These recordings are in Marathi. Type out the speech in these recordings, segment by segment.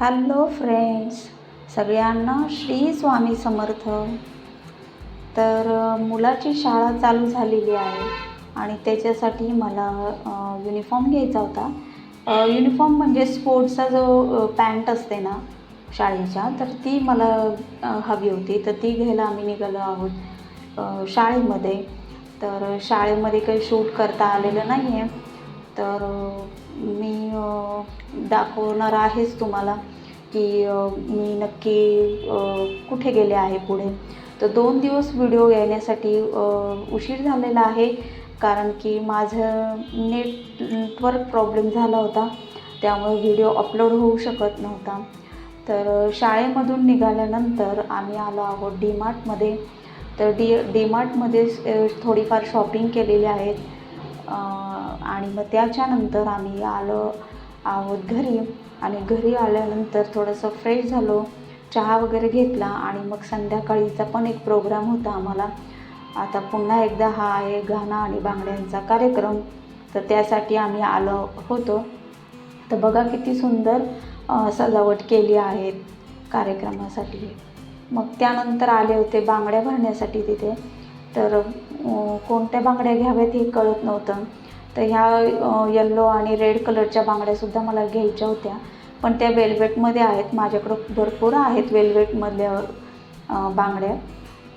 हॅलो फ्रेंड्स सगळ्यांना श्री स्वामी समर्थ. तर मुलाची शाळा चालू झालेली आहे आणि त्याच्यासाठी मला युनिफॉर्म घ्यायचा होता. युनिफॉर्म म्हणजे स्पोर्ट्सचा जो पॅन्ट असते ना शाळेच्या तर ती मला हवी होती. तर ती घ्यायला आम्ही निघालो आहोत शाळेमध्ये. तर शाळेमध्ये काही शूट करता आलेलं नाही आहे तर मी दाखवणार आहेच तुम्हाला. की मी नक्की कुठे गेले आहे पुढे? तर दोन दिवस व्हिडिओ येण्यासाठी उशीर झालेला आहे कारण की माझं नेटवर्क प्रॉब्लेम झाला होता. त्यामुळे व्हिडिओ अपलोड होऊ शकत नव्हता. तर शाळेमधून निघाल्यानंतर आम्ही आलो आहोत डी मार्टमध्ये तर डी डी मार्टमध्ये थोडीफार शॉपिंग केलेली आहेत आणि मग त्याच्यानंतर आम्ही आलो आहोत घरी. आणि घरी आल्यानंतर थोडंसं फ्रेश झालो. चहा वगैरे घेतला आणि मग संध्याकाळीचा पण एक प्रोग्राम होता आम्हाला. आता पुन्हा एकदा हा आहे गाणं आणि बांगड्यांचा कार्यक्रम. तर त्यासाठी आम्ही आलो होतो. तर बघा किती सुंदर सजावट केली आहे कार्यक्रमासाठी. मग त्यानंतर आले होते बांगड्या भरण्यासाठी तिथे. तर कोणत्या बांगड्या घ्याव्यात हे कळत नव्हतं. तर ह्या येल्लो आणि रेड कलरच्या बांगड्यासुद्धा मला घ्यायच्या होत्या. पण त्या वेल्वेटमध्ये आहेत. माझ्याकडं भरपूर आहेत वेल्वेटमधल्या बांगड्या.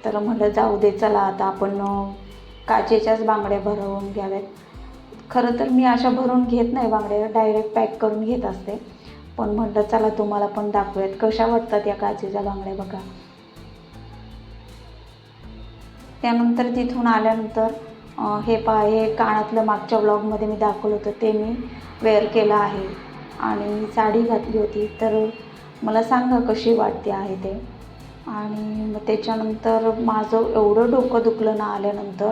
तर म्हटलं जाऊ दे चला आता आपण काचेच्याच बांगड्या भरवून घ्याव्यात. खरं तर मी अशा भरून घेत नाही बांगड्या. डायरेक्ट पॅक करून घेत असते. पण म्हटलं चला तुम्हाला पण दाखवूयात. कशा वाटतात या काचेच्या बांगड्या बघा. त्यानंतर तिथून आल्यानंतर हे पा हे कानातलं मागच्या ब्लॉगमध्ये मी दाखवलं होतं ते मी वेअर केलं आहे. आणि साडी घातली होती तर मला सांगा कशी वाटते आहे ते. आणि मग त्याच्यानंतर माझं एवढं डोकं दुखलं ना आल्यानंतर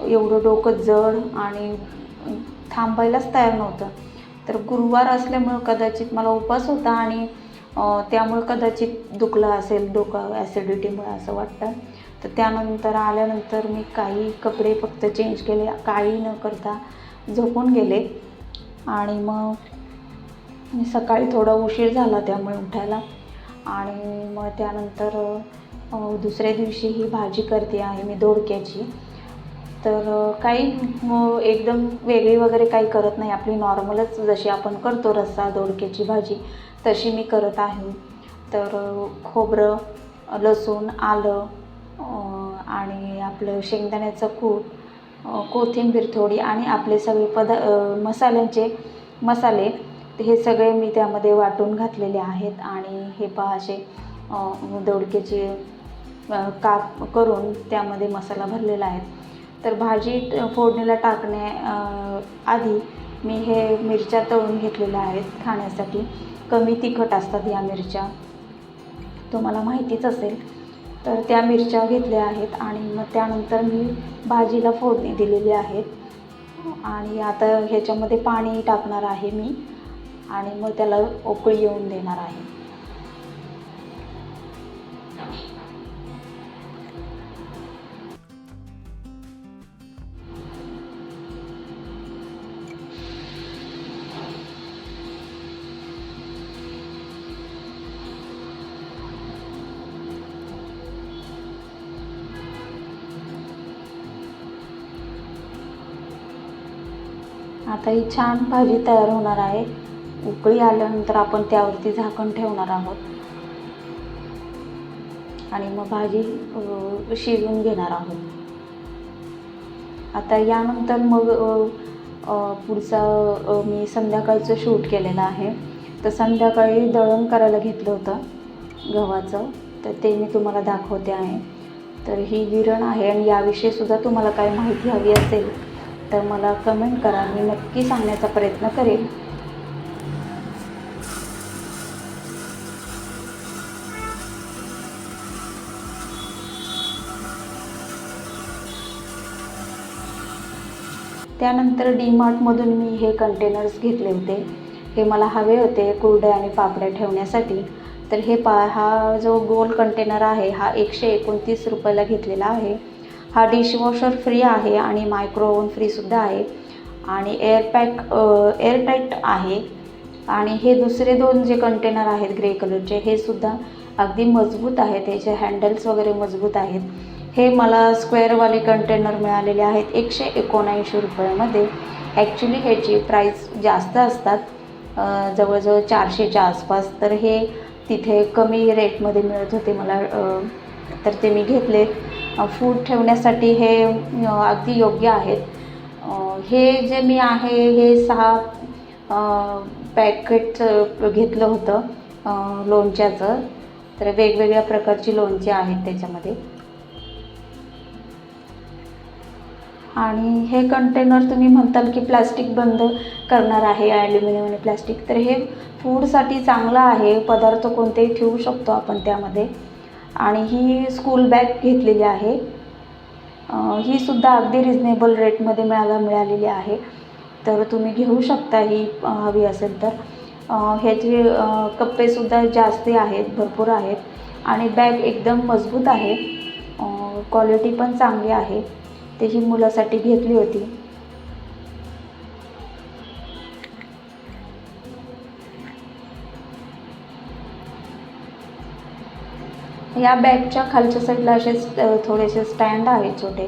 एवढं डोकं जड आणि थांबायलाच तयार नव्हतं. तर गुरुवार असल्यामुळं कदाचित मला उपवास होता आणि त्यामुळं कदाचित दुखलं असेल डोकं ॲसिडिटीमुळे असं वाटतं. तर त्यानंतर आल्यानंतर मी काही कपडे फक्त चेंज केले. काही न करता झोपून गेले. आणि मग सकाळी थोडा उशीर झाला त्यामुळे उठायला. आणि मग त्यानंतर दुसऱ्या दिवशी ही भाजी करते आहे मी दोडक्याची. तर काही एकदम वेगळी वगैरे काही करत नाही. आपली नॉर्मलच जशी आपण करतो रस्सा दोडक्याची भाजी तशी मी करत आहे. तर खोबरं लसूण आलं आणि आपलं शेंगदाण्याचं कूट कोथिंबीर थोडी आणि आपले सगळे पदा मसाल्यांचे मसाले हे सगळे मी त्यामध्ये वाटून घातलेले आहेत. आणि हे पहा असे दोडक्याचे काप करून त्यामध्ये मसाला भरलेला आहे. तर भाजी फोडणीला टाकण्या आधी मी हे मिरच्या तळून घेतलेल्या आहेत खाण्यासाठी. कमी तिखट असतात या मिरच्या. तुम्हाला माहितीच असेल तर त्या मिरच्या घेतल्या आहेत आणि मग त्यानंतर मी भाजीला फोडणी दिलेली आहेत. आणि आता ह्याच्यामध्ये पाणी टाकणार आहे मी आणि मग त्याला उकळी येऊन देणार आहे. आता ही छान भाजी तयार होणार आहे. उकळी आल्यानंतर आपण त्यावरती झाकण ठेवणार आहोत. आणि मग भाजी शिजवून घेणार आहोत. आता यानंतर मग पुढचा मी संध्याकाळचं शूट केलेलं आहे. तर संध्याकाळी दळण करायला घेतलं होतं गव्हाचं. तर ते मी तुम्हाला दाखवते आहे. तर ही विरण आहे आणि याविषयी सुद्धा तुम्हाला काही माहिती हवी असेल तर मला कमेंट करा मी नक्की सांगण्याचा प्रयत्न करेन. त्यानंतर डी मार्टमधून मी हे कंटेनर्स घेतले होते. हे मला हवे होते कुरडे आणि पापड्या ठेवण्यासाठी. तर हे पा हा जो गोल कंटेनर आहे हा एकशे एकोणतीस रुपयाला घेतलेला आहे. हा डिशवॉशर फ्री आहे आणि मायक्रोओवन फ्रीसुद्धा आहे. आणि एअरपॅक एअरटाईट आहे. आणि हे दुसरे दोन जे कंटेनर आहेत ग्रे कलरचे हे सुद्धा अगदी मजबूत आहेत. त्याचे हँडल्स वगैरे मजबूत आहेत. हे मला स्क्वेअरवाले कंटेनर मिळालेले आहेत एकशे एकोणऐंशी रुपयामध्ये. ॲक्च्युली ह्याची प्राईस जास्त असतात. जवळजवळ चारशेच्या आसपास. तर हे तिथे कमी रेटमध्ये मिळत होते मला तर ते मी घेतले. फूड ठेवण्यासाठी हे अगदी योग्य आहेत. हे जे मी आहे हे सहा पॅकेट घेतलं होतं लोणच्याचं. तर वेगवेगळ्या प्रकारची लोणची आहेत त्याच्यामध्ये. आणि हे कंटेनर तुम्ही म्हणताल की प्लास्टिक बंद करणार आहे ॲल्युमिनियम आणि प्लास्टिक तर हे फूडसाठी चांगलं आहे पदार्थ कोणतेही ठेवू शकतो आपण त्यामध्ये. आणि ही स्कूल बॅग घेतलेली आहे. ही सुद्धा अगदी रिजनेबल रेटमध्ये मिळायला मिळालेली आहे. तर तुम्ही घेऊ शकता ही हवी असेल तर. ह्याचे कप्पेसुद्धा जास्त आहेत भरपूर आहेत. आणि बॅग एकदम मजबूत आहे. क्वालिटी पण चांगली आहे. ते ही मुलासाठी घेतली होती. या बॅगच्या खालच्या साईडला असे थोडेसे स्टँड आहेत छोटे.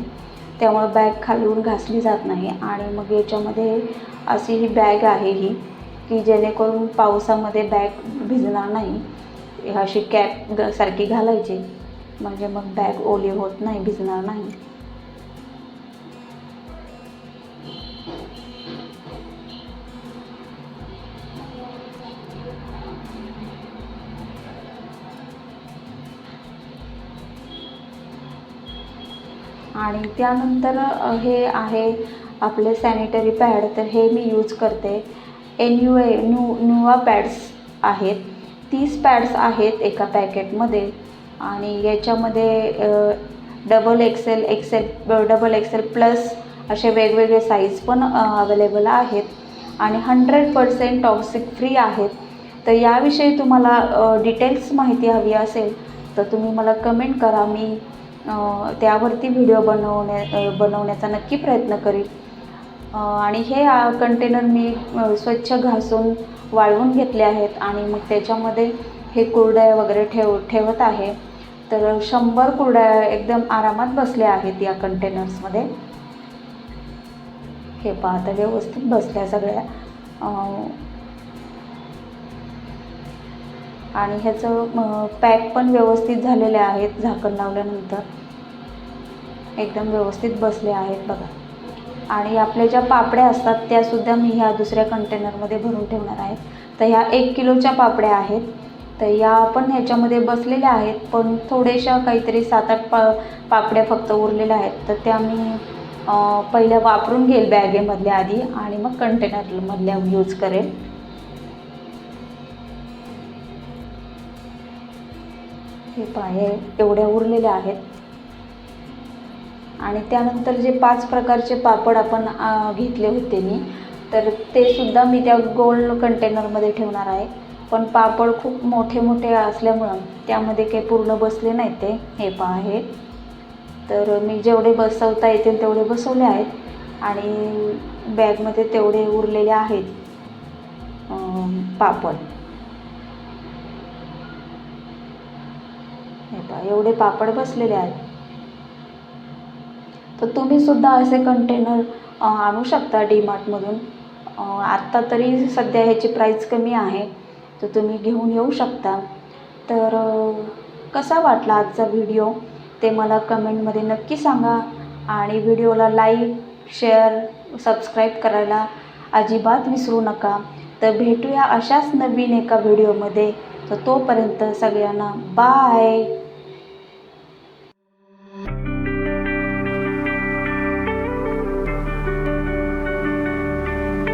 त्यामुळे बॅग खालून घासली जात नाही आणि मग याच्यामध्ये अशी ही बॅग आहे ही की जेणेकरून पावसामध्ये बॅग भिजणार नाही. अशी कॅप ग सारखी घालायची. म्हणजे मग बॅग ओली होत नाही भिजणार नाही. आणि त्यानंतर हे आहे आपले सॅनिटरी पॅड तर हे मी यूज करते. N U A new Nua pads आहेत. तीस पॅड्स आहेत एका पॅकेटमध्ये आणि याच्यामध्ये double XL XL double XL plus असे वेगवेगळे साईज पण अवेलेबल आहेत. आणि हंड्रेड पर्सेंट टॉक्सिक फ्री आहेत. तर याविषयी तुम्हाला डिटेल्स माहिती हवी असेल तर तुम्ही मला कमेंट करा. मी त्यावरती व्हिडिओ बनवण्या बनवण्याचा नक्की प्रयत्न करीन. आणि हे कंटेनर मी स्वच्छ घासून वाळवून घेतले आहेत आणि मग त्याच्यामध्ये हे कुरडया वगैरे ठेव ठेवत आहे. तर शंभर कुरडया एकदम आरामात बसल्या आहेत या कंटेनर्समध्ये हे पाहता व्यवस्थित बसल्या सगळ्या. आणि ह्याचं पॅक पण व्यवस्थित झालेले आहेत झाकण लावल्यानंतर. एकदम व्यवस्थित बसले आहेत बघा. आणि आपल्या ज्या पापड्या असतात त्यासुद्धा मी ह्या दुसऱ्या कंटेनरमध्ये भरून ठेवणार आहे. तर ह्या एक किलोच्या पापड्या आहेत. तर या पण ह्याच्यामध्ये बसलेल्या आहेत पण थोड्याशा काहीतरी सात आठ पा पापड्या फक्त उरलेल्या आहेत. तर त्या मी पहिल्या वापरून घेईल बॅगेमधल्या आधी आणि मग कंटेनरमधल्या यूज करेल हे पाहे एवढ्या उरलेल्या आहेत. आणि त्यानंतर जे पाच प्रकारचे पापड आपण घेतले होते मी तर ते सुद्धा मी त्या गोल्ड कंटेनरमध्ये ठेवणार आहे. पण पापड खूप मोठे मोठे असल्यामुळं त्यामध्ये काही पूर्ण बसले नाही ते. हे पाहे तर मी जेवढे बसवता येतील तेवढे बसवले आहेत. आणि बॅगमध्ये तेवढे उरलेले आहेत पापड हे पहा एवढे पापड बसलेले आहेत. तर तुम्ही सुद्धा असे कंटेनर आणू शकता डीमार्टमधून आत्ता तरी सध्या ह्याची प्राईस कमी आहे. तर तुम्ही घेऊन येऊ शकता. तर कसा वाटला आजचा व्हिडिओ ते मला कमेंटमध्ये नक्की सांगा. आणि व्हिडिओला लाईक शेअर सबस्क्राईब करायला अजिबात विसरू नका. तर भेटूया अशाच नवीन एका व्हिडिओमध्ये तर तोपर्यंत सगळ्यांना बाय